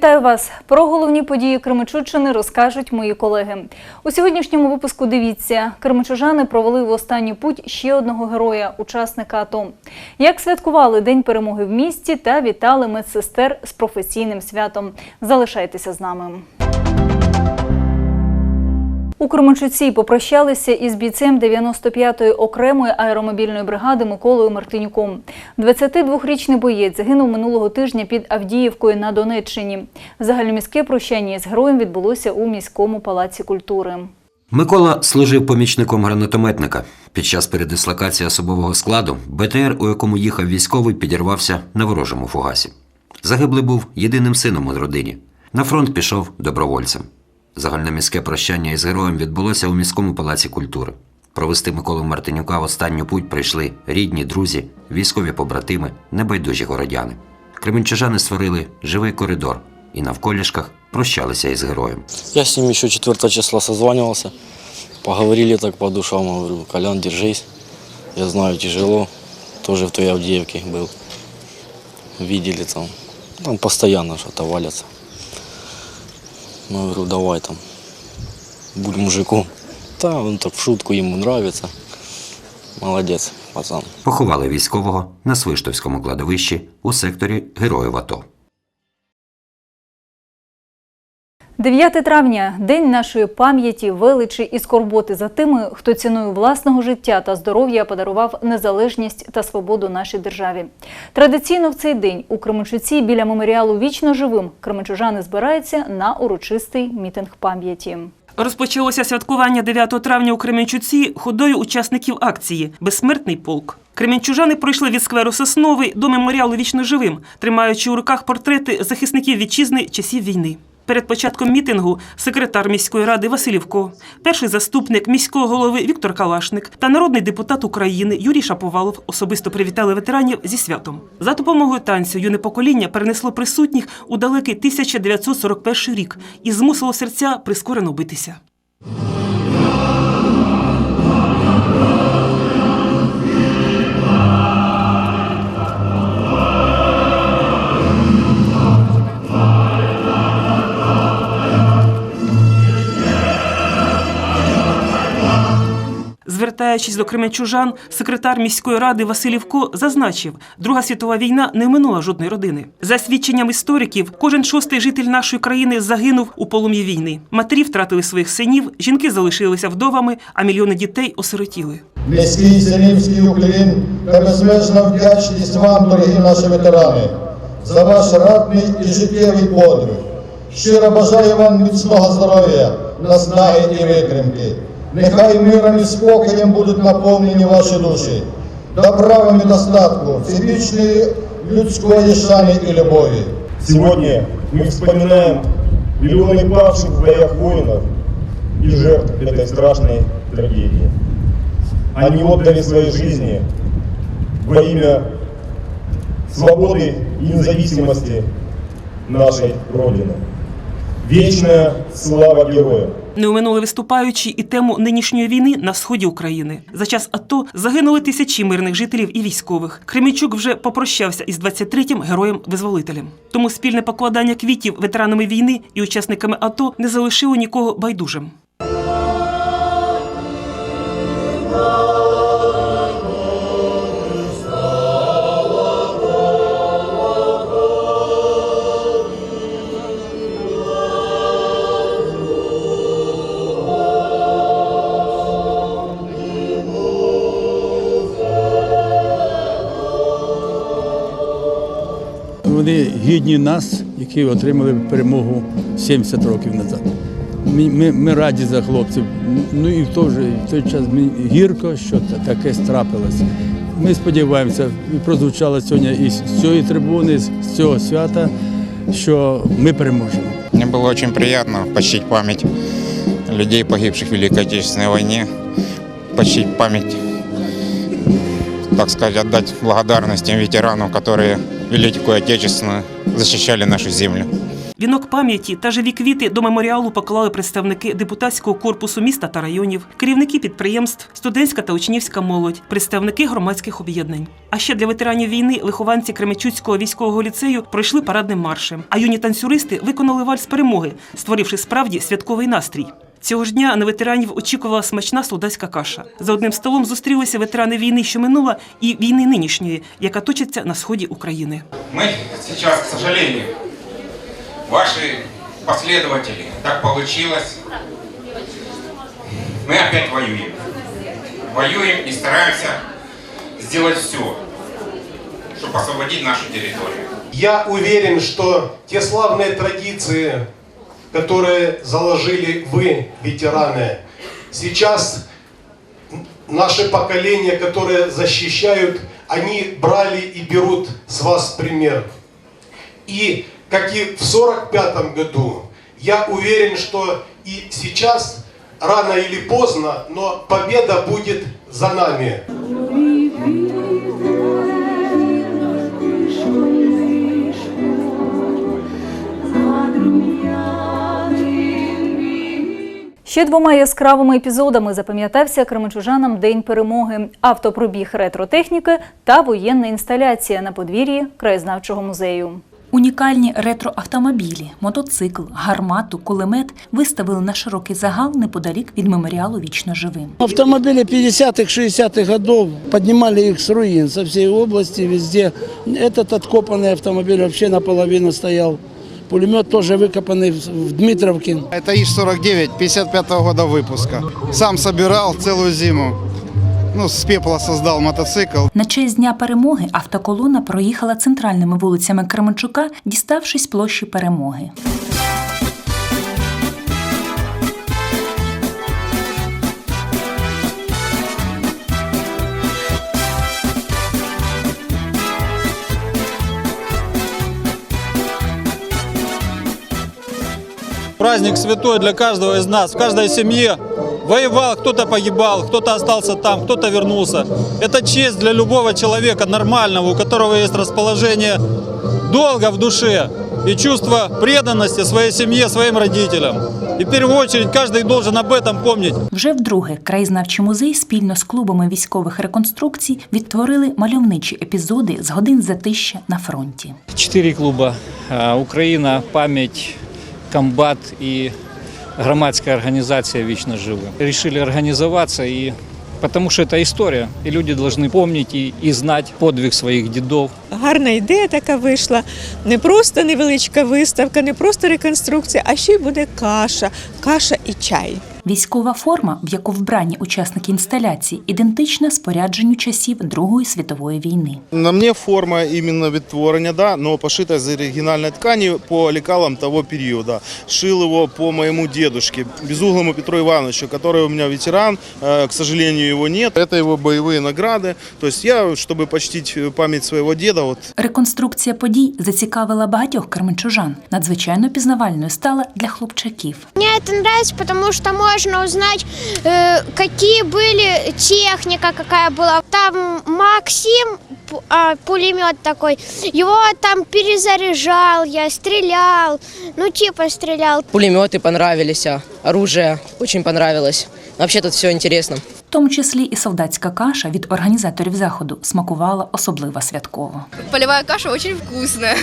Вітаю вас! Про головні події Кременчуччини розкажуть мої колеги. У сьогоднішньому випуску дивіться, кременчужани провели в останній путь ще одного героя, учасника АТО. Як святкували День перемоги в місті та вітали медсестер з професійним святом. Залишайтеся з нами. У Кременчуці попрощалися із бійцем 95-ї окремої аеромобільної бригади Миколою Мартинюком. 22-річний боєць загинув минулого тижня під Авдіївкою на Донеччині. Загальноміське прощання з героєм відбулося у міському палаці культури. Микола служив помічником гранатометника. Під час передислокації особового складу БТР, у якому їхав військовий, підірвався на ворожому фугасі. Загиблий був єдиним сином у родині. На фронт пішов добровольцем. Загальноміське прощання із героєм відбулося у міському палаці культури. Провести Миколу Мартинюка в останню путь прийшли рідні, друзі, військові побратими, небайдужі городяни. Кременчужани створили живий коридор і навколішках прощалися із героєм. Я с ним еще 4 числа созванивался. Поговорили так по душам. Говорю, Колян, держись. Я знаю, тяжело. Тоже в той Авдеевке был. Видели там. Там постоянно что-то валятся. Ну, говорю, давай там. Будь мужиком. Та він так в шутку йому подобається. Молодець, пацан. Поховали військового на Свиштовському кладовищі у секторі Героїв АТО. 9 травня день нашої пам'яті, величі і скорботи за тими, хто ціною власного життя та здоров'я подарував незалежність та свободу нашій державі. Традиційно в цей день у Кременчуці біля меморіалу Вічно живим кременчужани збираються на урочистий мітинг пам'яті. Розпочалося святкування 9 травня у Кременчуці ходою учасників акції Безсмертний полк. Кременчужани пройшли від скверу Сосновий до меморіалу вічно живим, тримаючи у руках портрети захисників вітчизни часів війни. Перед початком мітингу секретар міської ради Васильівко, перший заступник міського голови Віктор Калашник та народний депутат України Юрій Шаповалов особисто привітали ветеранів зі святом. За допомогою танцю юне покоління перенесло присутніх у далекий 1941 рік і змусило серця прискорено битися. Звертаючись до кременчужан, секретар міської ради Василівко зазначив, Друга світова війна не минула жодної родини. За свідченням істориків, кожен шостий житель нашої країни загинув у полум'ї війни. Матері втратили своїх синів, жінки залишилися вдовами, а мільйони дітей осиротіли. Низький селівський уклін та безмежна вдячність вам, дорогі наші ветерани, за ваш радний і життєвий подвиг. Щиро бажаю вам міцного здоров'я, наснаги і витримки. Нехай миром і спокоєм будуть наповнені ваші душі, добра вам і достатку, всебічної людської шани і любові. Сегодня мы вспоминаем миллионы павших в боях воинов и жертв этой страшной трагедии. Они отдали свои жизни во имя свободы и независимости нашей Родины. Вечная слава героям! Не оминули виступаючі і тему нинішньої війни на сході України. За час АТО загинули тисячі мирних жителів і військових. Кремічук вже попрощався із 23-м героєм-визволителем. Тому спільне покладання квітів ветеранами війни і учасниками АТО не залишило нікого байдужим. Гідні нас, які отримали перемогу 70 років назад. Ми, ми, ми раді за хлопців. Ну і в той, же, в той час мені гірко, що таке страпилося. Ми сподіваємося, і прозвучало сьогодні із цієї трибуни, з цього свята, що ми переможемо. Мне было очень приятно почтить память людей, погибших в Великой Отечественной войне, почтить память, так сказать, отдать благодарность тем ветеранам, в Великую Отечественную защищали нашу землю. Вінок пам'яті та живі квіти до меморіалу поклали представники депутатського корпусу міста та районів, керівники підприємств, студентська та учнівська молодь, представники громадських об'єднань. А ще для ветеранів війни вихованці Кременчуцького військового ліцею пройшли парадним маршем. А юні танцюристи виконали вальс перемоги, створивши справді святковий настрій. Цього ж дня на ветеранів очікувала смачна солдатська каша. За одним столом зустрілися ветерани війни, що минула, і війни нинішньої, яка точиться на сході України. Мы сейчас, к сожалению, ваши последователи, так получилось, мы опять воюем. Воюем и стараемся сделать все, чтобы освободить нашу территорию. Я уверен, что те славные традиции, Которые заложили вы, ветераны, сейчас наше поколение, которые защищают, они брали и берут с вас пример. И как и в 45 году, я уверен, что и сейчас, рано или поздно, но победа будет за нами. Ще двома яскравими епізодами запам'ятався кременчужанам День перемоги, автопробіг ретротехніки та воєнна інсталяція на подвір'ї краєзнавчого музею. Унікальні ретроавтомобілі, мотоцикл, гармату, кулемет виставили на широкий загал неподалік від меморіалу Вічно живим. Автомобили 50-х, 60-х годов поднимали их с руин со всей области, везде. Этот откопанный автомобиль вообще наполовину стоял. Пулемет тоже выкопанный в в Дмитровке. Это ИЖ-49, 55 года выпуска. Сам собирал целую зиму. Ну, с пепла создал мотоцикл. На честь дня перемоги автоколона проїхала центральними вулицями Кременчука, діставшись площі перемоги. Праздник святой для каждого из нас, в каждой семье. Воевал, кто-то погибал, кто-то остался там, кто-то вернулся. Это честь для любого человека нормального, у которого есть расположение долга в душе и чувство преданности своей семье, своим родителям. И в первую очередь каждый должен об этом помнить. Вже вдруге краєзнавчий музей спільно з клубами військових реконструкцій відтворили мальовничі епізоди з годин затища на фронті. Четыре клуба. А, Украина, память, комбат и громадская организация «Вечно живы». Решили организоваться, и потому что это история, и люди должны помнить и, и знать подвиг своих дедов. Гарна ідея така вийшла. Не просто невеличка виставка, не просто реконструкція, а ще й буде каша, каша і чай. Військова форма, в яку вбрані учасники інсталяції, ідентична спорядженню часів Другої світової війни. На мне форма именно відтворення, да, но пошита из оригинальной ткани по лекалам того периода. Шил его по моему дедушке, безуглому Петру Ивановичу, который у меня ветеран, э, к сожалению, его нет. Это его боевые награды. То есть я, чтобы почтить память своего деда, вот Реконструкція подій зацікавила багатьох кременчужан. Надзвичайно пізнавальною стала для хлопчаків. Мне это нравится, потому что можно узнать, э, какие были техника, какая была. Там Максим, пу- а, пулемет такой, его там перезаряжал я, стрелял, ну типа стрелял. Пулеметы понравились, а оружие очень понравилось. Вообще тут все интересно. В тому числі і солдатська каша від організаторів заходу смакувала особливо святково. Полевая каша очень вкусная.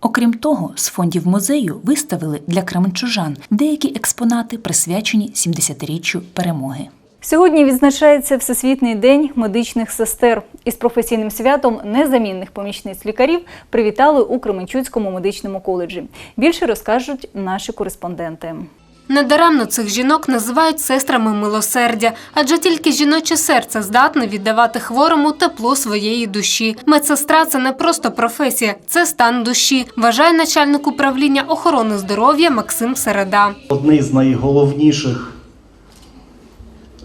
Окрім того, з фондів музею виставили для кременчужан деякі експонати, присвячені 70-річчю перемоги. Сьогодні відзначається Всесвітній день медичних сестер. Із професійним святом незамінних помічниць лікарів привітали у Кременчуцькому медичному коледжі. Більше розкажуть наші кореспонденти. Недаремно цих жінок називають сестрами милосердя, адже тільки жіноче серце здатне віддавати хворому тепло своєї душі. Медсестра це не просто професія, це стан душі, вважає начальник управління охорони здоров'я Максим Середа. Одне з найголовніших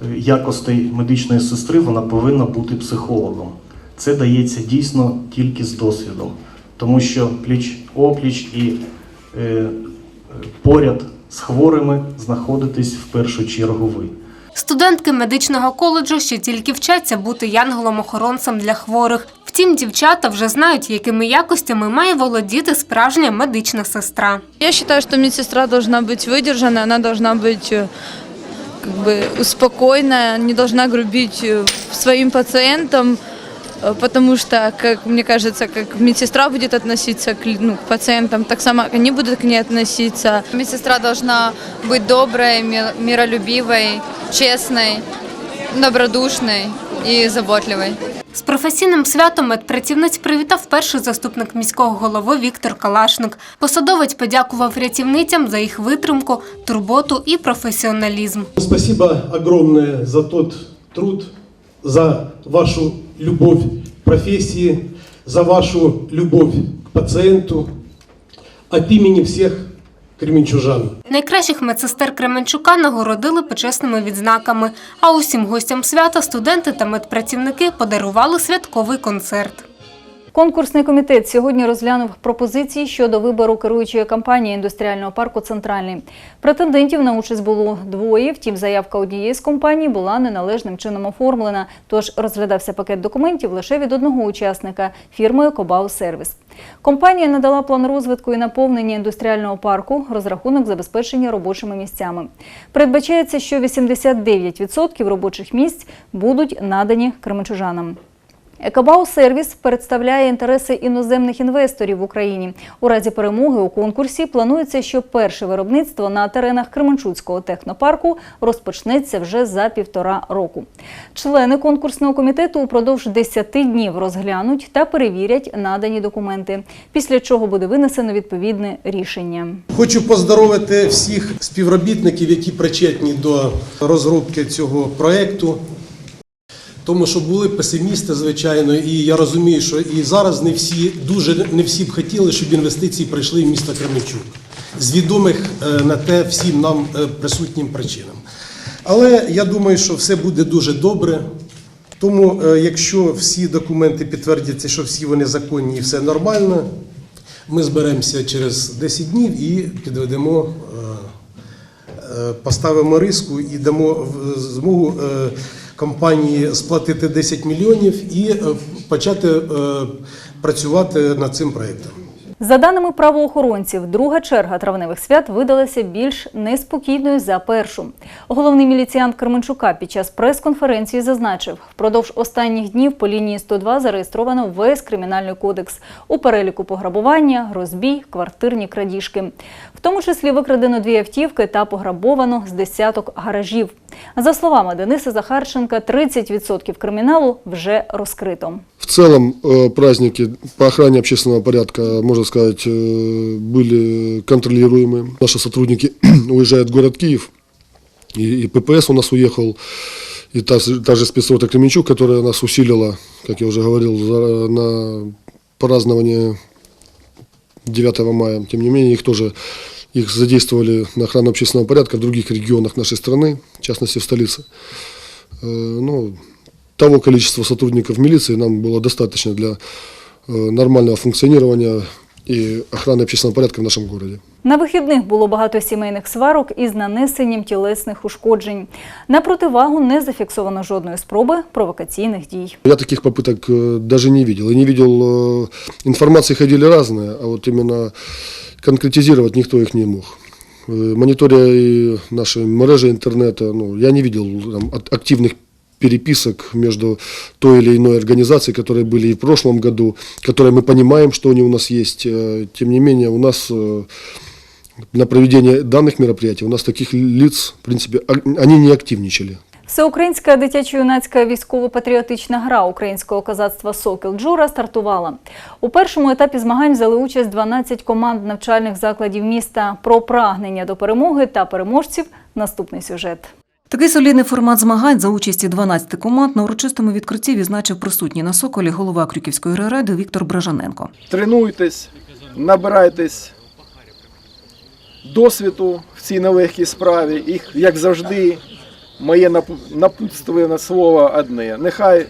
е, якостей медичної сестри вона повинна бути психологом. Це дається дійсно тільки з досвідом, тому що пліч опліч і е, е, поряд з хворими знаходитесь в першу чергу ви. Студентки медичного коледжу ще тільки вчаться бути янголом-охоронцем для хворих. Втім, Втім, дівчата вже знають, якими якостями має володіти справжня медична сестра. Я считаю, что медсестра должна быть выдержана, она должна быть э, как бы успокойная, не должна грубить э, своим пациентам, э, потому что, как мне кажется, как медсестра будет относиться к, ну, к пациентам, так само они будут к ней относиться. Медсестра должна быть доброй, ми- миролюбивой, честной, добродушной и заботливой. З професійним святом медпрацівниць привітав перший заступник міського голови Віктор Калашник. Посадовець подякував рятівницям за їх витримку, турботу і професіоналізм. Спасибо огромное за тот труд, за вашу любовь к профессии, за вашу любовь к пациенту. От имени всех кременчужан. Найкращих медсестер Кременчука нагородили почесними відзнаками. А усім гостям свята студенти та медпрацівники подарували святковий концерт. Конкурсний комітет сьогодні розглянув пропозиції щодо вибору керуючої компанії індустріального парку Центральний. Претендентів на участь було двоє. Втім, заявка однієї з компаній була неналежним чином оформлена. Тож розглядався пакет документів лише від одного учасника фірмою Кобау Сервіс. Компанія надала план розвитку і наповнення індустріального парку, розрахунок забезпечення робочими місцями. Передбачається, що 89% робочих місць будуть надані кременчужанам. Екобау сервіс представляє інтереси іноземних інвесторів в Україні. У разі перемоги у конкурсі планується, що перше виробництво на теренах Кременчуцького технопарку розпочнеться вже за півтора року. Члени конкурсного комітету упродовж 10 днів розглянуть та перевірять надані документи, після чого буде винесено відповідне рішення. Хочу поздоровити всіх співробітників, які причетні до розробки цього проєкту. Тому що були песимісти, звичайно, і я розумію, що і зараз не всі дуже не всі б хотіли, щоб інвестиції прийшли в місто Кременчук з відомих е, на те всім нам е, присутнім причинам. Але я думаю, що все буде дуже добре. Тому, е, якщо всі документи підтвердяться, що всі вони законні і все нормально, ми зберемося через 10 днів і підведемо, поставимо риску і дамо змогу компанії сплатити 10 мільйонів і е, почати е, працювати над цим проєктом. За даними правоохоронців, друга черга травневих свят видалася більш неспокійною за першу. Головний міліціянт Кременчука під час прес-конференції зазначив, впродовж останніх днів по лінії 102 зареєстровано весь кримінальний кодекс у переліку пограбування, розбій, квартирні крадіжки. В тому числі викрадено дві автівки та пограбовано з десяток гаражів. За словами Дениса Захарченка, 30% криміналу вже розкрито. В целом э, праздники по охране общественного порядка, можно сказать, э, были контролируемые. Наши сотрудники уезжают в город Киев, и, и ППС у нас уехал, и та, же- та же спецрота Кременчук, которая нас усилила, как я уже говорил, за- на празднование 9 мая. Тем не менее, их тоже их задействовали на охрану общественного порядка в других регионах нашей страны, в частности в столице. Э, Ну, того количества сотрудников милиции нам было достаточно для э, нормального функционирования и охраны общественного порядка в нашем городе. На вихідних було багато сімейних сварок із нанесенням тілесних ушкоджень. На противагу не зафіксовано жодної спроби провокаційних дій. Я таких попыток э, даже не видел. И не видел, э, информации ходили разные, а вот именно конкретизировать никто их не мог. Э, Мониторя и наши мережи интернета, ну, я не видел там, от- активных переписок между той или иной организацией, которые были и в прошлом году, которые мы понимаем, что они у нас есть. Э, Тем не менее, у нас э, на проведение данных мероприятий у нас таких лиц, в принципе, а- они не активничали. Всеукраїнська дитячо-юнацька військово-патріотична гра українського козацтва Сокіл Джура стартувала. У першому етапі змагань взяли участь 12 команд навчальних закладів міста. Про прагнення до перемоги та переможців наступний сюжет. Такий солідний формат змагань за участі 12 команд на урочистому відкритті відзначив присутній на Соколі голова Крюківської райради Віктор Бражаненко. тренуйтесь, набирайтесь досвіду в цій нелегкій справі. І, як завжди, моє напу- напутственне слово одне. Нехай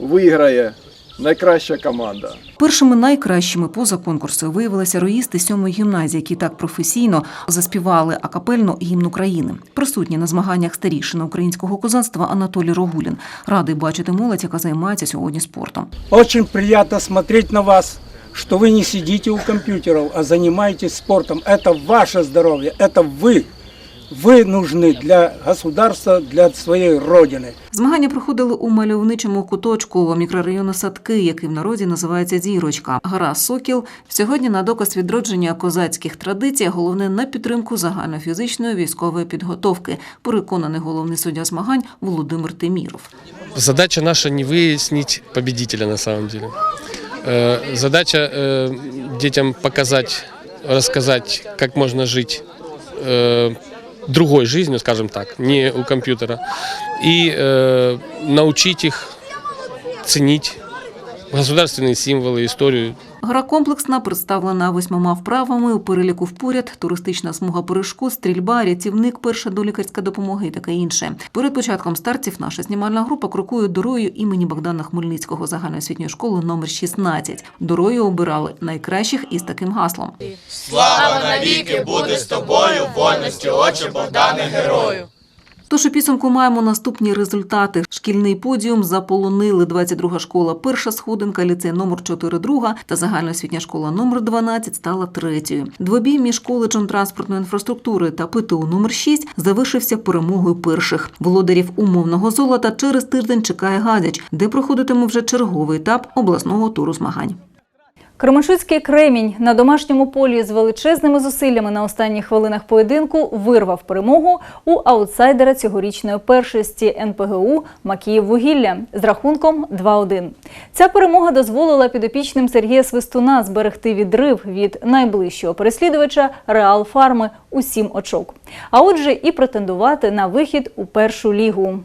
виграє найкраща команда. Першими найкращими поза конкурсу виявилися роїсти сьомої гімназії, які так професійно заспівали акапельно гімн України. Присутні на змаганнях старішина українського козацтва Анатолій Рогулін радий бачити молодь, яка займається сьогодні спортом. Очень приятно смотреть на вас, что вы не сидите у компьютеров, а занимаетесь спортом. Это ваше здоровье, это вы. Вы нужны для государства, для своей родины. Змагання проходили у мальовничому куточку мікрорайону Садки, який в народі називається Зірочка. Гора Сокіл сьогодні на доказ відродження козацьких традицій, а головне на підтримку загальнофізичної військової підготовки. Переконаний головний суддя змагань Володимир Теміров. Задача наша не выяснить победителя на самом деле. Э, Задача э, детям показать, рассказать, как можно жить э, другой жизнью, скажем так, не у компьютера, и э, научить их ценить государственные символы, историю, Гра комплексна, представлена восьмома вправами. У переліку впоряд туристична смуга перешкод, стрільба, рятівник, перша долікарська допомога і таке інше. Перед початком стартів наша знімальна група крокує дорою імені Богдана Хмельницького загальноосвітньої школи номер 16. Дорою обирали найкращих із таким гаслом. Слава навіки буде з тобою, вольності, отче Богдане герою. Тож у підсумку маємо наступні результати. Шкільний подіум заполонили 22 школа, перша сходинка, ліцей номер 4 друга та загальноосвітня школа номер 12 стала третьою. Двобій між коледжем транспортної інфраструктури та ПТУ номер 6 завершився перемогою перших. Володарів умовного золота через тиждень чекає Гадяч, де проходитиме вже черговий етап обласного туру змагань. Кременчуцький кремінь на домашньому полі з величезними зусиллями на останніх хвилинах поєдинку вирвав перемогу у аутсайдера цьогорічної першості НПГУ Макіїввугілля з рахунком 2-1. Ця перемога дозволила підопічним Сергія Свистуна зберегти відрив від найближчого переслідувача Реал Фарми у сім очок. А отже, і претендувати на вихід у першу лігу.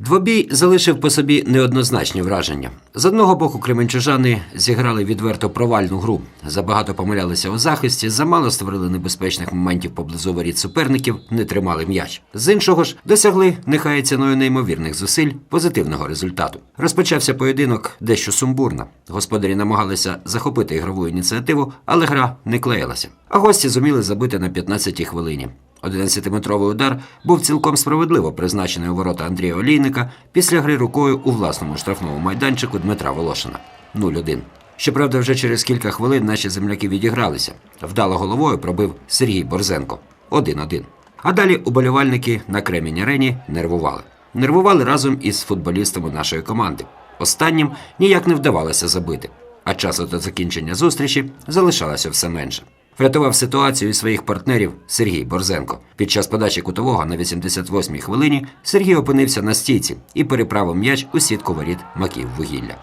Двобій залишив по собі неоднозначні враження. З одного боку, кременчужани зіграли відверто провальну гру. Забагато помилялися у захисті, замало створили небезпечних моментів поблизу воріт суперників, не тримали м'яч. З іншого ж досягли, нехай ціною неймовірних зусиль, позитивного результату. Розпочався поєдинок дещо сумбурно. Господарі намагалися захопити ігрову ініціативу, але гра не клеїлася. А гості зуміли забити на 15-й хвилині. 11-метровий удар був цілком справедливо призначений у ворота Андрія Олійника після гри рукою у власному штрафному майданчику Дмитра Волошина 0-1. Щоправда, вже через кілька хвилин наші земляки відігралися. Вдало головою пробив Сергій Борзенко 1-1. А далі уболівальники на Кремінь арені нервували. Нервували разом із футболістами нашої команди. Останнім ніяк не вдавалося забити, а часу до закінчення зустрічі залишалося все менше. Врятував ситуацію своїх партнерів Сергій Борзенко. Під час подачі кутового на 88-й хвилині Сергій опинився на стійці і переправив м'яч у сітку воріт Маків вугілля.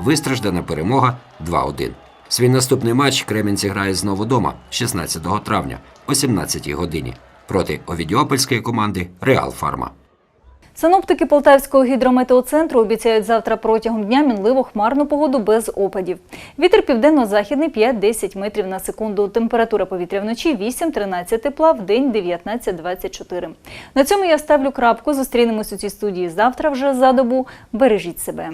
Вистраждана перемога 2-1. Свій наступний матч Кремінь зіграє знову дома 16 травня о 17-й годині проти овідіопольської команди Реал Фарма. Синоптики Полтавського гідрометеоцентру обіцяють завтра протягом дня мінливо хмарну погоду без опадів. Вітер південно-західний 5-10 метрів на секунду. Температура повітря вночі 8-13 тепла, в день 19-24. На цьому я ставлю крапку. Зустрінемось у цій студії завтра вже за добу. Бережіть себе.